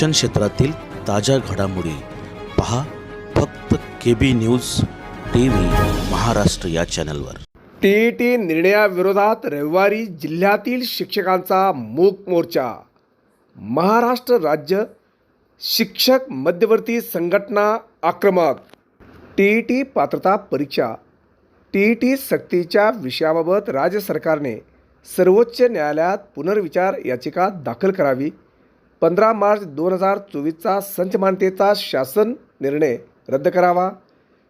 शिक्षण क्षेत्रातील ताज्या घडामोडी पहा फक्त K B news T V Maharashtra या चॅनलवर. टी टी निर्णयाविरोधात रविवारी जिल्ह्यातील शिक्षकांचा मूक मोर्चा. महाराष्ट्र राज्य शिक्षक मध्यवर्ती संघटना आक्रमक. टी टी पात्रता परीक्षा. टी टी सक्तीच्या विषयाबाबत राज्य सरकारने सर्वोच्च न्यायालयात पुनर्विचार याचिका दाखल करावी पंधरा मार्च दोन हजार चोवीसचा संचमानतेचा शासन निर्णय रद्द करावा.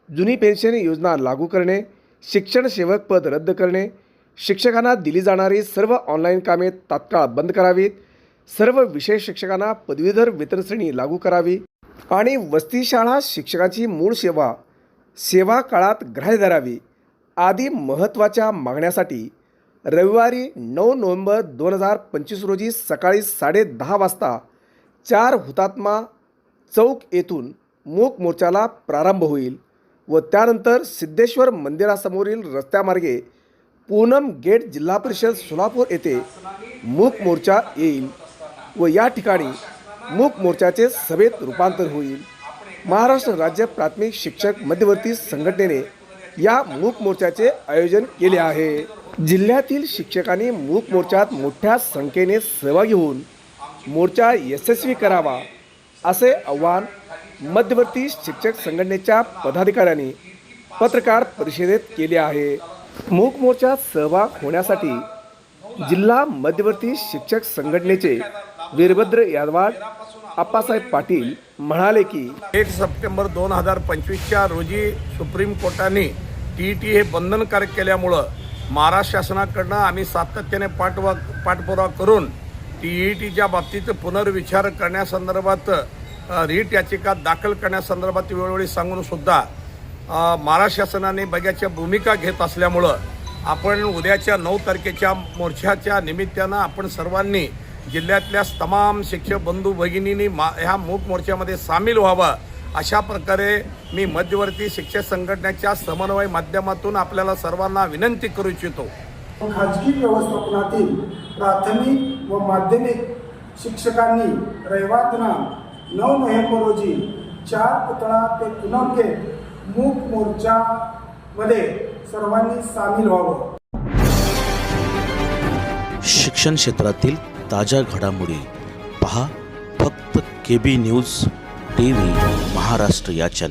जुनी पेन्शन योजना लागू करणे शिक्षण सेवक पद रद्द करणे शिक्षकांना दिली जाणारी सर्व ऑनलाईन कामे तात्काळ बंद करावीत. सर्व विषय शिक्षकांना पदवीधर वेतन श्रेणी लागू करावी आणि वस्तीशाळा शिक्षकाची मूळ सेवा सेवा काळात ग्राह्य धरावी आदी महत्त्वाच्या मागण्यासाठी रविवारी नऊ नोव्हेंबर दोन हजार पंचवीस रोजी सकाळी साडेदहा वाजता चार हुतात्मा चौक येथून मूक मोर्चाला प्रारंभ होईल व त्यानंतर सिद्धेश्वर मंदिरासमोरील रस्त्यामार्गे पूनम गेट जिल्हा परिषद सोलापूर येथे मूक मोर्चा येईल व या ठिकाणी मूक मोर्चाचे सभेत रूपांतर होईल. महाराष्ट्र राज्य प्राथमिक शिक्षक मध्यवर्ती संघटनेने या मूक मोर्चाचे आयोजन केले आहे. जिल्ह्यातील शिक्षकांनी मूक मोर्चात मोठ्या संख्येने सहभागी होऊन मोर्चा यशस्वी करावा असे आव्हान मध्यवर्ती शिक्षक संघटनेच्या पदाधिकाऱ्यांनी पत्रकार परिषदेत केले आहे. मूक मोर्चात सहभाग होण्यासाठी जिल्हा मध्यवर्ती शिक्षक संघटनेचे वीरभद्र यादवाड आप्पासाहेब पाटील म्हणाले की एक सप्टेंबर दोन हजार पंचवीसच्या रोजी सुप्रीम कोर्टाने टी ई टी हे बंधनकारक केल्यामुळं महाराष्ट्र शासनाकडनं आम्ही सातत्याने पाठवा पाठपुरावा करून टी ई टीच्या बाबतीत पुनर्विचार करण्यासंदर्भात रीट याचिका दाखल करण्यासंदर्भात वेळोवेळी सांगून सुद्धा महाराष्ट्र शासनाने बग्याच्या भूमिका घेत असल्यामुळं आपण उद्याच्या नऊ तारखेच्या मोर्चाच्या निमित्तानं आपण सर्वांनी जिल्ह्यातल्या तमाम शिक्षक बंधू भगिनींनी मा ह्या मूक मोर्चामध्ये सामील व्हावं. अशा प्रकारे मी मध्यवर्ती शिक्षक संघटनेच्या समन्वय माध्यमातून आपल्याला सर्वांना विनंती करू इच्छितो. खाजगी व्यवस्थापनातील प्राथमिक व माध्यमिक शिक्षकांनी रविवार दिनांक नऊ नोव्हेंबर रोजी चार पुतळा ते पूनम गेट मूक मोर्चामध्ये सर्वांनी सामील व्हावं. शिक्षण क्षेत्रातील ताज्या घडामोडी पहा फक्त K B news T V Maharashtra या चॅनल